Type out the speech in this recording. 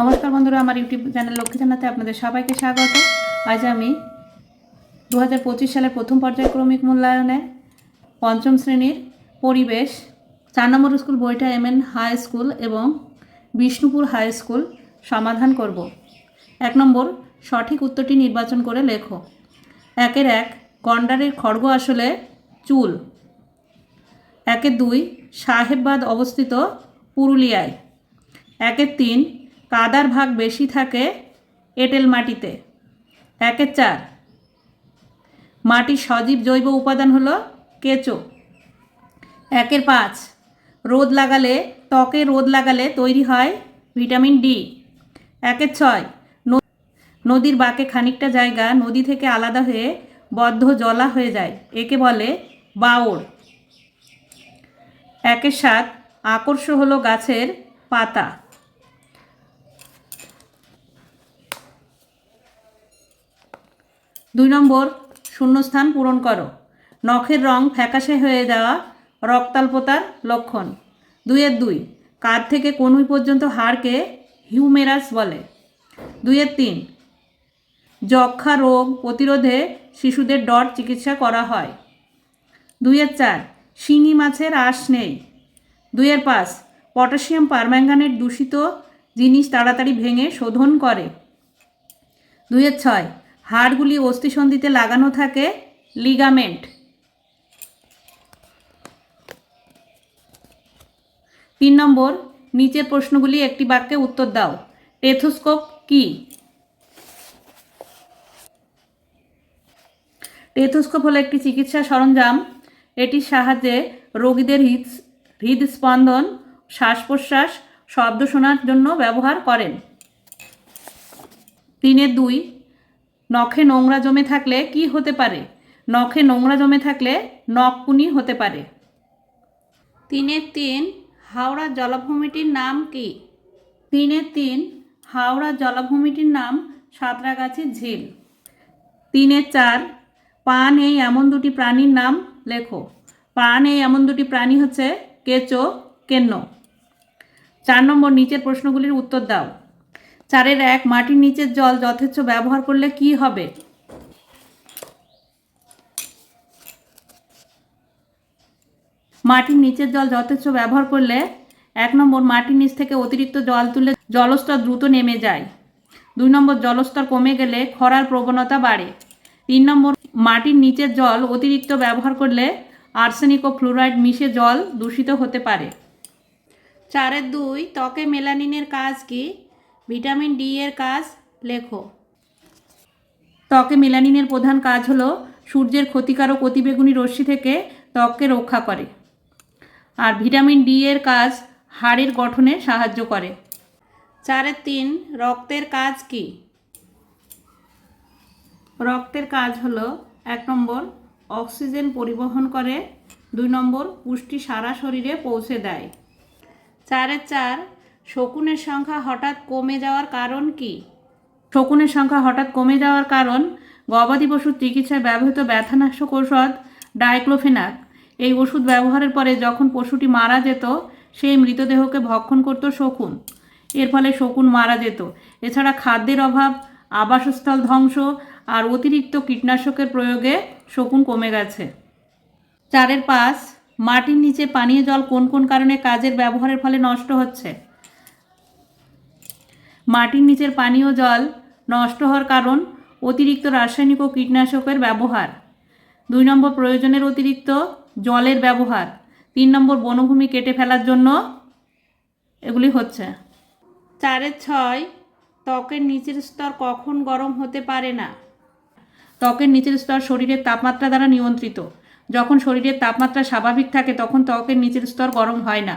নমস্কার বন্ধুরা, আমার ইউটিউব চ্যানেল লক্ষ্মী জানাতে আপনাদের সবাইকে স্বাগত। আজ আমি দু হাজার পঁচিশ সালের প্রথম পর্যায়ক্রমিক মূল্যায়নে পঞ্চম শ্রেণির পরিবেশ, চার নম্বর স্কুল বইটা এম এন হাই স্কুল এবং বিষ্ণুপুর হাই স্কুল সমাধান করব। এক নম্বর, সঠিক উত্তরটি নির্বাচন করে লেখো। একের এক, গন্ডারের খড়গ আসলে চুল। একের দুই, সাহেববাদ অবস্থিত পুরুলিয়ায়। একের তিন কাদার ভাগ বেশি থাকে এঁটেল মাটিতে। একের চার। মাটির সজীব জৈব উপাদান হলো কেঁচো। একের পাঁচ। রোদ লাগালে, ত্বকে রোদ লাগালে তৈরি হয় ভিটামিন ডি। একের ছয়। নদীর বাঁকে খানিকটা জায়গা নদী থেকে আলাদা হয়ে বদ্ধ জলা হয়ে যায়, একে বলে বাওড় একের সাত। আকর্ষ হলো গাছের পাতা। দুই নম্বর, শূন্যস্থান পূরণ করো। নখের রং ফ্যাকাশে হয়ে যাওয়া রক্তাল্পতার লক্ষণ। দুইয়ের দুই কাঁধ থেকে কনুই পর্যন্ত হাড়কে হিউমেরাস বলে। দুইয়ের তিন যক্ষা রোগ প্রতিরোধে শিশুদের ডট চিকিৎসা করা হয়। দুইয়ের চার, শিঙি মাছের আঁশ নেই। দুইয়ের পাঁচ, পটাশিয়াম পারম্যাঙ্গানেট দূষিত জিনিস তাড়াতাড়ি ভেঙে শোধন করে। দুইয়ের ছয় হাড়গুলি অস্থিসন্ধিতে লাগানো থাকে লিগামেন্ট তিন নম্বর, নিচের প্রশ্নগুলি একটি বাক্যে উত্তর দাও। টেথোস্কোপ কি? টেথোস্কোপ হলো একটি চিকিৎসা সরঞ্জাম। এটির সাহায্যে রোগীদের হৃদ হৃদস্পন্দন শ্বাস প্রশ্বাস শব্দ শোনার জন্য ব্যবহার করেন। তিনের দুই নখে নোংরা জমে থাকলে কি হতে পারে? নখে নোংরা জমে থাকলে নখকুনি হতে পারে। তিনের তিন হাওড়া জলাভূমিটির নাম কি? তিনের তিন হাওড়া জলাভূমিটির নাম সাঁতরাগাছির ঝিল। তিনের চার পান এই এমন দুটি প্রাণীর নাম লেখো। পান এই এমন দুটি প্রাণী হচ্ছে কেচো কেন্ন। চার নম্বর নিচের প্রশ্নগুলির উত্তর দাও। চারের এক, মাটির নিচের জল যথেচ্ছ ব্যবহার করলে কি হবে? মাটির নিচের জল যথেচ্ছ ব্যবহার করলে এক নম্বর মাটির নিচ থেকে অতিরিক্ত জল তুলে জলস্তর দ্রুত নেমে যায়। দুই নম্বর জলস্তর কমে গেলে খরার প্রবণতা বাড়ে। তিন নম্বর মাটির নিচের জল অতিরিক্ত ব্যবহার করলে আর্সেনিক ও ফ্লোরাইড মিশে জল দূষিত হতে পারে। চারের দুই, ত্বকে মেলানিনের কাজ কি? ভিটামিন ডি এর কাজ লেখো। ত্বকে মেলানিনের প্রধান কাজ হলো সূর্যের ক্ষতিকারক অতিবেগুনি রশ্মি থেকে ত্বককে রক্ষা করে। আর ভিটামিন ডি এর কাজ হাড়ের গঠনে সাহায্য করে। চারের তিন, রক্তের কাজ কি? রক্তের কাজ হলো এক নম্বর, অক্সিজেন পরিবহন করে। দুই নম্বর, পুষ্টি সারা শরীরে পৌঁছে দেয়। চারের চার শকুনের সংখ্যা হঠাৎ কমে যাওয়ার কারণ কি? শকুনের সংখ্যা হঠাৎ কমে যাওয়ার কারণ গবাদি পশুর চিকিৎসায় ব্যবহৃত ব্যথানাশক ঔষধ ডাইক্লোফেনাক। এই ওষুধ ব্যবহারের পরে যখন পশুটি মারা যেত, সেই মৃতদেহকে ভক্ষণ করত শকুন। এর ফলে শকুন মারা যেত। এছাড়া খাদ্যের অভাব, আবাসস্থল ধ্বংস আর অতিরিক্ত কীটনাশকের প্রয়োগে শকুন কমে গেছে। চারের পাঁচ মাটির নিচে পানীয় জল কোন কোন কারণে কাজের ব্যবহারের ফলে নষ্ট হচ্ছে? মাটির নিচের পানীয় জল নষ্ট হওয়ার কারণ অতিরিক্ত রাসায়নিক ও কীটনাশকের ব্যবহার। দুই নম্বর প্রয়োজনের অতিরিক্ত জলের ব্যবহার। তিন নম্বর বনভূমি কেটে ফেলার জন্য এগুলি হচ্ছে। চারের ছয়, ত্বকের নিচের স্তর কখন গরম হতে পারে না? ত্বকের নিচের স্তর শরীরের তাপমাত্রা দ্বারা নিয়ন্ত্রিত। যখন শরীরের তাপমাত্রা স্বাভাবিক থাকে, তখন ত্বকের নিচের স্তর গরম হয় না।